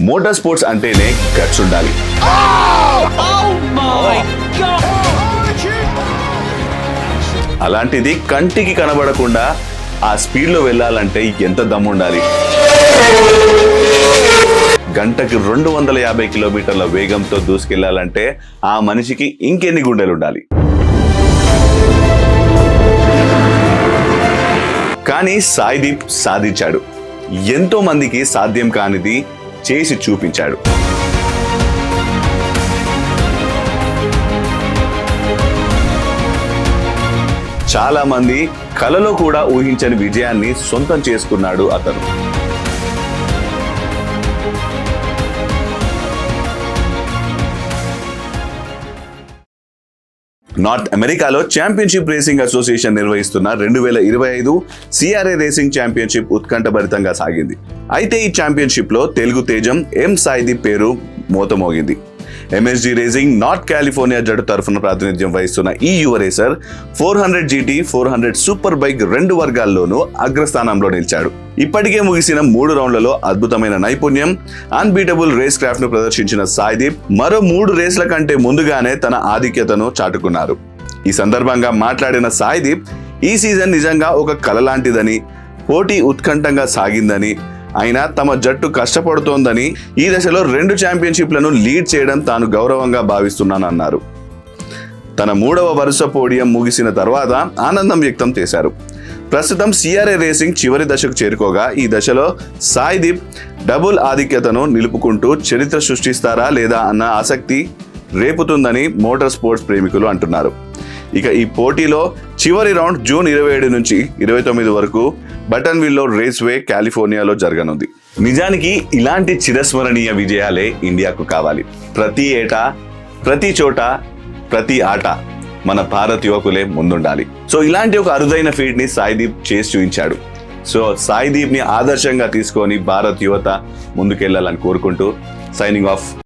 Motor sports అంటేనే guts ఉండాలి అలాంటిది కంటికి కనబడకుండా ఆ స్పీడ్లో వెళ్ళాలంటే ఎంత దమ్ము ఉండాలి గంటకి రెండు వందల యాభై కిలోమీటర్ల వేగంతో దూసుకెళ్ళాలంటే ఆ మనిషికి ఇంకెన్ని గుండెలు ఉండాలి కానీ సాయిదీప్ సాధించాడు. ఎంతో మందికి సాధ్యం కానిది చేసి చూపించాడు. చాలామంది కలలో కూడా ఊహించని విజయాన్ని సొంతం చేసుకున్నాడు అతను. నార్త్ అమెరికాలో ఛాంపియన్షిప్ రేసింగ్ అసోసియేషన్ నిర్వహిస్తున్న రెండు వేల ఇరవై ఐదు సిఆర్ఏ రేసింగ్ ఛాంపియన్షిప్ ఉత్కంఠభరితంగా సాగింది. అయితే ఈ ఛాంపియన్షిప్లో తెలుగు తేజం ఎం సాయిది పేరు మోతమోగింది. ఎంఎస్జీ రేసింగ్ నార్త్ కాలిఫోర్నియా జట్టు తరఫున ప్రాతినిధ్యం వహిస్తున్న ఈ యువ racer four hundred GT four hundred super bike రెండు వర్గాల్లోనూ అగ్రస్థానంలో నిలిచాడు. ఇప్పటికే ముగిసిన మూడు రౌండ్లలో అద్భుతమైన నైపుణ్యం అన్బీటబుల్ రేస్ క్రాఫ్ట్ను ప్రదర్శించిన సాయిదీప్ మరో మూడు రేస్ల కంటే ముందుగానే తన ఆధిక్యతను చాటుకున్నారు. ఈ సందర్భంగా మాట్లాడిన సాయిదీప్ ఈ సీజన్ నిజంగా ఒక కల లాంటిదని పోటీ ఉత్కంఠంగా సాగిందని అయినా తమ జట్టు కష్టపడుతోందని ఈ దశలో రెండు ఛాంపియన్షిప్లను లీడ్ చేయడం తాను గౌరవంగా భావిస్తున్నానన్నారు. తన మూడవ వరుస పోడియం ముగిసిన తర్వాత ఆనందం వ్యక్తం చేశారు. ప్రస్తుతం సిఆర్ఏ రేసింగ్ చివరి దశకు చేరుకోగా ఈ దశలో సాయిదీప్ డబుల్ ఆధిక్యతను నిలుపుకుంటూ చరిత్ర సృష్టిస్తారా లేదా అన్న ఆసక్తి రేపుతుందని మోటార్ స్పోర్ట్స్ ప్రేమికులు అంటున్నారు. ఇక ఈ పోటీలో చివరి రౌండ్ జూన్ ఇరవై ఏడు నుంచి ఇరవై తొమ్మిది వరకు బటన్విల్లో రేస్ వే కాలిఫోర్నియాలో జరగనుంది. నిజానికి ఇలాంటి చిరస్మరణీయ విజయాలే ఇండియాకు కావాలి. ప్రతి ఏటా ప్రతి చోట ప్రతి ఆట మన భారత్ యువకులే ముందుండాలి. సో ఇలాంటి ఒక అరుదైన ఫీట్ని సాయిదీప్ చేసి చూపించాడు. సో సాయిదీప్ని ఆదర్శంగా తీసుకొని భారత్ యువత ముందుకెళ్ళాలని కోరుకుంటూ సైనింగ్ ఆఫ్